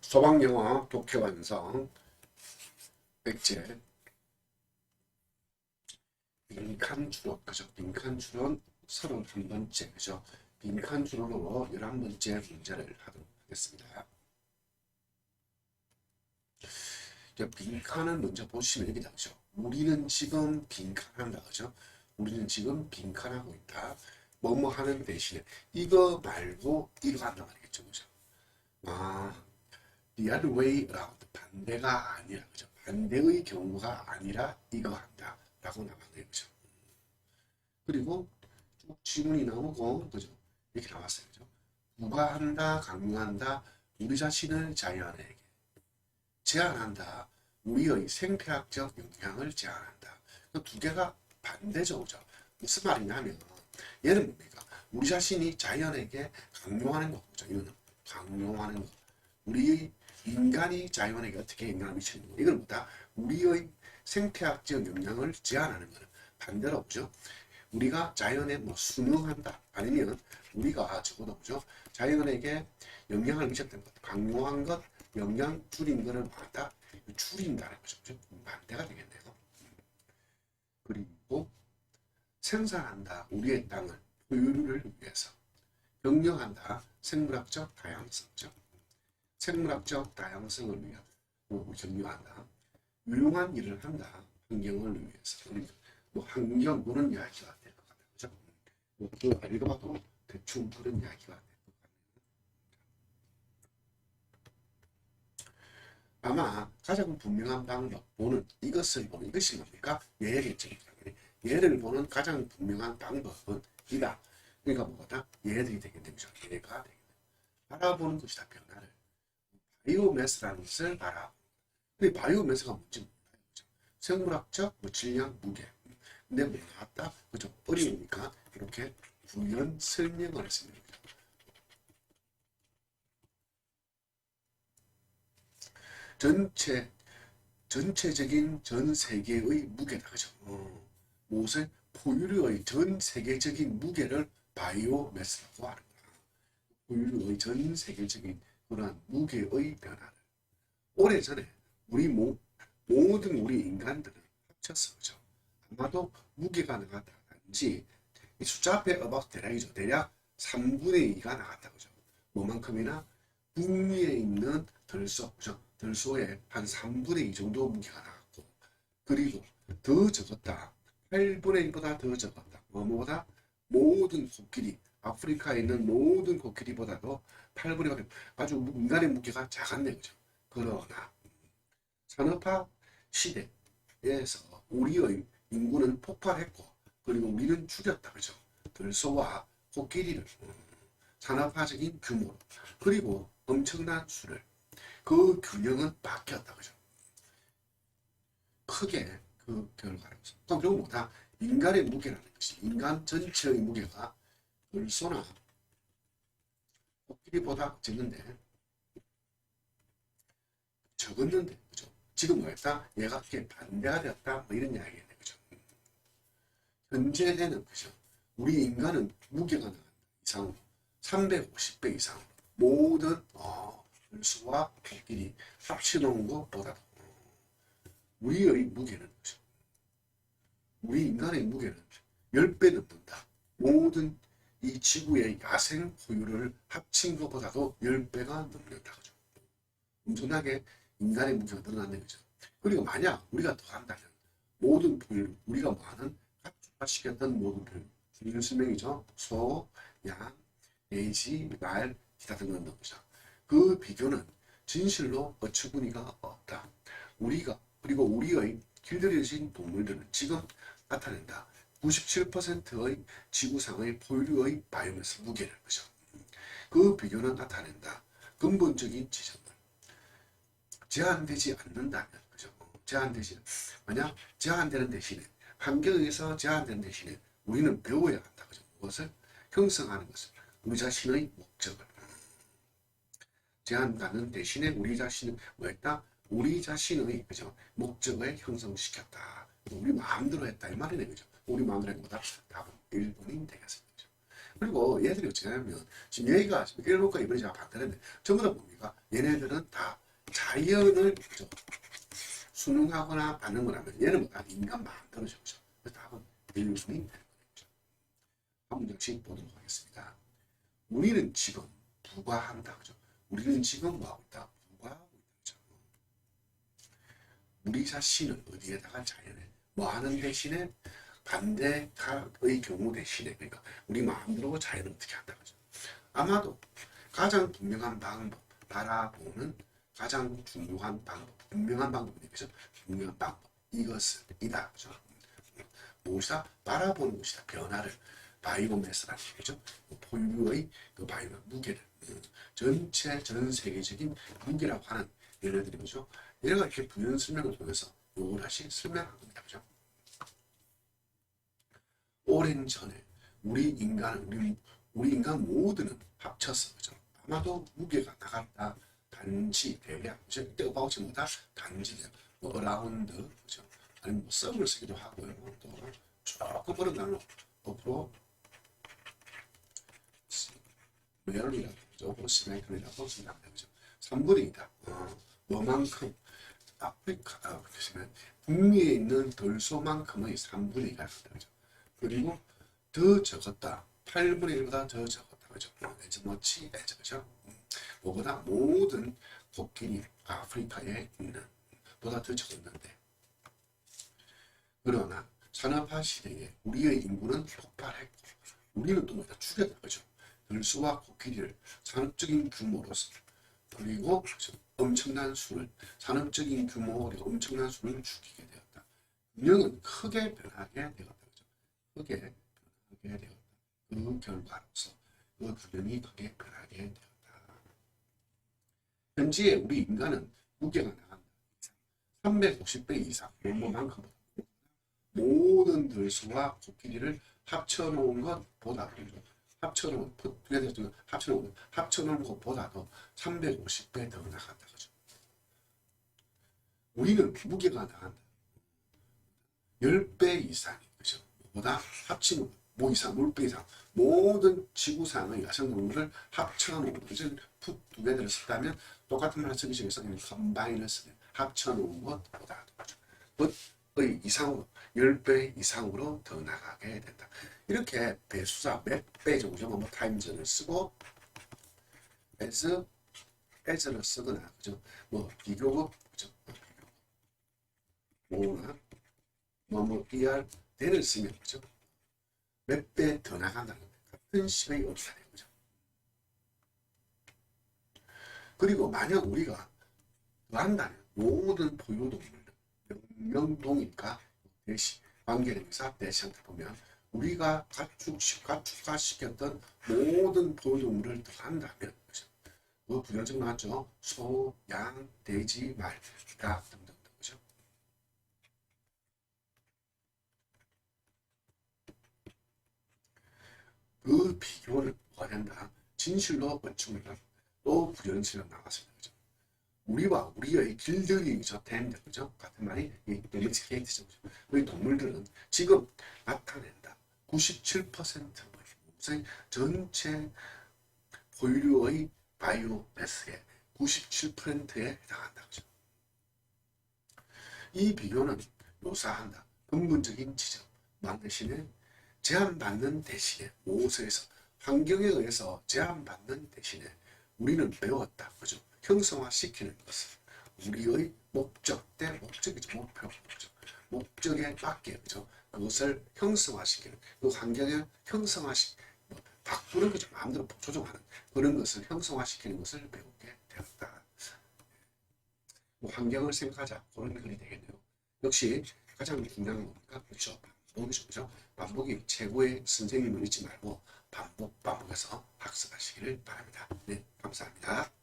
소방영어 독해 완성 백제. 빈칸 추론 그죠? 빈칸 추론 31번째 그죠? 빈칸 추론으로 11번째 문제를 하도록 하겠습니다. 빈칸을 먼저 보시면 이렇게 나오죠. 우리는 지금 빈칸한다 그죠? 우리는 지금 빈칸하고 있다. 뭐뭐 하는 대신에 이거 말고 이거 한다 말이겠죠 그죠? 아 way around. 반대가 아니라 그죠? 반대의 경우가 아니라 이거 한다. 라고 나왔네요 그죠. 그리고 쭉 지문이 나오고 그죠? 이렇게 나왔어요 그죠? 부과한다 강요한다 우리 자신을 자연에게 제한한다. 우리의 생태학적 영향을 제한한다. 그 두 개가 반대죠 그죠? 무슨 말이냐면 얘는 뭡니까? 우리 자신이 자연에게 강요하는 거죠? 이거는 강요하는 거. 우리의 인간이 자연에게 어떻게 영향을 미치는 거 이건 뭐다 우리의 생태학적 영향을 제한하는 거는 반대로 보죠. 우리가 자연에 뭐 순응한다 아니면 우리가 적어도 보죠. 자연에게 영향을 미쳤던 것 강요한 것 영향 줄인 거를 뭐다. 줄인다는 거죠? 반대가 되겠네요. 그리고 생산한다 우리의 땅을 소유를 위해서. 경영한다 생물학적 다양성적 생물학적 다양성을 위하여 경영한다. 유용한 일을 한다. 환경을 위해서. 그러니까 뭐 환경 그런 이야기가 될 것 같아요. 그죠? 뭐그 읽어봐도 대충 그런 이야기가 될 것 같아요. 아마 가장 분명한 방법 보는 이것을 보는 이것이 뭡니까? 예겠죠 예를 보는 가장 분명한 방법은 이다. 그러니까 뭐다? 얘들이 되겠네 그죠 얘가 되겠네 바라보는 것이다 변화를 바이오매스라는 것을 바라 근데 바이오매스가 뭔지 몰라요 그죠. 생물학적 뭐 질량 무게. 근데 뭐 나왔다 그죠 어려우니까 이렇게 부연 설명을 했습니다. 전체 전체적인 전 세계의 무게다 그죠? 어, 무엇을 포유류의 전 세계적인 무게를 바이오매스라고 하는 거야. 포유류의 전 세계적인 그러한 무게의 변화를 오래전에 우리 모, 모든 우리 인간들은 합쳐서 그죠. 아마도 무게가 나갔다든지 이 숫자 앞에 about 대략이죠. 대략 3분의 2가 나갔다 그죠. 뭐만큼이나 북미에 있는 들소 그죠. 들소의 한 3분의 2 정도 무게가 나갔고 그리고 더 적었다. 8분의 1보다 더 적었다. 뭐보다 모든 코끼리 아프리카에 있는 모든 코끼리보다도 8분의 1 아주 인간의 무게가 작았네 그죠. 그러나 산업화 시대에서 우리의 인구는 폭발했고 그리고 우리는 줄였다 그죠. 들소와 코끼리를 산업화적인 규모로 그리고 엄청난 수를 그 균형은 바뀌었다 그죠. 크게 그 결과로서 또 그리고 뭐다 인간의 무게라는 것이 인간 전체의 무게가 벌소나 코끼리보다 적은데. 적었는데 그죠? 지금 뭐였다? 얘가 이렇게 반대가 되었다? 뭐 이런 이야기겠네 그죠? 현재는 그죠? 우리 인간은 무게가 나간다 이상으로 350배 이상. 모든 어, 벌소와 코끼리 합쳐놓은 것보다도 우리의 무게는 그죠? 우리 인간의 무게는 10배 넘는다. 모든 이 지구의 야생 포유를 합친 것보다도 10배가 넘는다. 그죠? 엄청나게 인간의 무게가 늘어났는 거죠. 그리고 만약 우리가 더 한다면 모든 포유, 우리가 뭐하는 가축화시켰던 모든 포유, 이런 설명이죠. 소, 양, 돼지, 말, 기타 등등 거죠. 그 비교는 진실로 어처구니가 없다. 우리가 그리고 우리의 길들여진 동물들은 지금 나타낸다. 97%의 지구상의 포유류의 바이오매스 무게를 그죠. 그 비교는 나타낸다. 근본적인 지점을 제한되지 않는다면 그죠. 제한되지 만약 제한되는 대신에 환경에서 제한되는 대신에 우리는 배워야 한다. 그죠. 무엇을 형성하는 것을 우리 자신의 목적을 제한하는 대신에 우리 자신은 뭐했다? 우리 자신의 그죠 목적을 형성시켰다. 우리 마음대로 했다 이 말이네 그죠. 우리 거다. 답은 1번이 되겠습니다. 그리고 얘들이 어떻게 하냐면 지금 얘가 지금 1번과 2번이 제가 반대했는데 전부 다 뭡니까? 얘네들은 다 자연을 그죠? 순응하거나 반응을 하면 얘는 뭐다? 인간 마음대로 적죠. 그래서 답은 1순위 되는 거죠. 한 문장씩 보도록 하겠습니다. 우리는 지금 부과한다. 그죠? 우리는 지금 뭐하고 있다? 부과하고 있다. 그죠? 우리 자신은 어디에다가 자연에 뭐 하는 대신에 반대의 경우 대신에 그러니까 우리 마음대로 자연을 어떻게 한다. 그죠? 아마도 가장 분명한 방법 바라보는 가장 중요한 방법 분명한 방법이 그죠? 분명한 방법 이것은 이다. 그죠? 무엇이다? 바라보는 것이다. 변화를 바이오매스라는 얘기죠. 포유의 그 바이오 무게를 음, 전체 전 세계적인 무게라고 하는 얘네들이 뭐죠? 얘가 이렇게 부연 설명을 통해서 요걸 다시 설명한 겁니다. 그죠? 오랜 전에 우리 인간은 우리, 우리 인간 모두는 합쳐서 그죠? 아마도 무게가 나갔다. 단지 대략 그죠? 뜨거워지 못다 단지 뭐 어라운드 그죠? 아니면 뭐 썸을 쓰기도 하고요. 또 조금 단어 앞으로 메럴이라고 그죠? 시메이클이라고 쓴답니다. 그죠? 3분의 2다. 어, 뭐만큼 아프리카, 아, 북미에 있는 돌소만큼의 3분의 2가 된다. 그죠? 그리고 더 적었다. 8분의 1보다 더 적었다. 그죠? 뭐, 머치, 에즈, 그죠? 음, 뭐보다 모든 코끼리 아프리카에 있는 보다 더 적었는데 그러나 산업화 시대에 우리의 인구는 폭발했고 우리는 또 뭐다 죽였다 그죠 들수와 코끼리를 산업적인 규모로서 그리고? 엄청난 수를 산업적인 규모 그리고 엄청난 수를 죽이게 되었다 균형은 크게 변하게 되었다 크게 변하게 되었다 그 결과로서 그 균형이 크게 변하게 되었다 현재 우리 인간은 무게가 나간다 350배 이상 뭐만큼 모든 들수와 코끼리를 합쳐놓은 것보다 합쳐놓은 합쳐놓은 합쳐놓은 것보다도 350배 더 나간다 그죠? 우리는 무게가 나간다. 10배 이상이? 보다 합치는 뭐 이상, 물배 이상 모든 지구상의 야생 동물을 합쳐놓은 것을 두 개를 썼다면 똑같은 말을 쓰기 위해서 그냥 컴바인을 쓰는 합쳐놓은 것보다도 그죠? 의 이상으로 10배 이상으로 더 나가게 된다. 이렇게 배수사 몇 배 정도 뭐 타임전을 쓰고 as as를 쓰거나 그죠? 뭐 비교급 그죠? 뭐나 뭐뭐 er then을 쓰면 그죠? 몇 배 더 나간다는 같은 식의 업사네 그죠? 그리고 만약 우리가 더한다면 모든 포유동물 명동인과 대시 관계대명사 대시한테 보면 우리가 가축 가축화시켰던 모든 포유동물을 더한다면? 그 부연적 나왔죠. 소, 양, 돼지, 말, 기타 등등 그죠? 그 비교를 된다? 진실로 건축을 또 부연실로 나왔습니다. 그죠? 우리와 우리의 길들이 저템 그죠? 같은 말이 이 도메스케이트죠. 우리 동물들은 지금 나타낸다. 97%의 전체 포유류의 바이오매스의 97%에 해당한다. 그죠? 이 비교는 묘사한다. 근본적인 지점. 만 대신에 제한받는 대신에 모세에서 환경에 의해서 제한받는 대신에 우리는 배웠다. 그죠? 형성화시키는 것을 우리의 목적대 목적이죠. 목표 그죠? 목적에 맞게 그죠? 그것을 형성화시키는 그 환경을 형성화시 뭐 바꾸는 거죠? 마음대로 조정하는 그런 것을 형성화시키는 것을 배우게 되었다. 뭐 환경을 생각하자. 그런 글이 되겠네요. 역시 가장 중요한 겁니까 그렇죠 반복이죠 그죠 반복이 최고의 선생님을 잊지 말고 반복 반복해서 학습하시기를 바랍니다 네 감사합니다.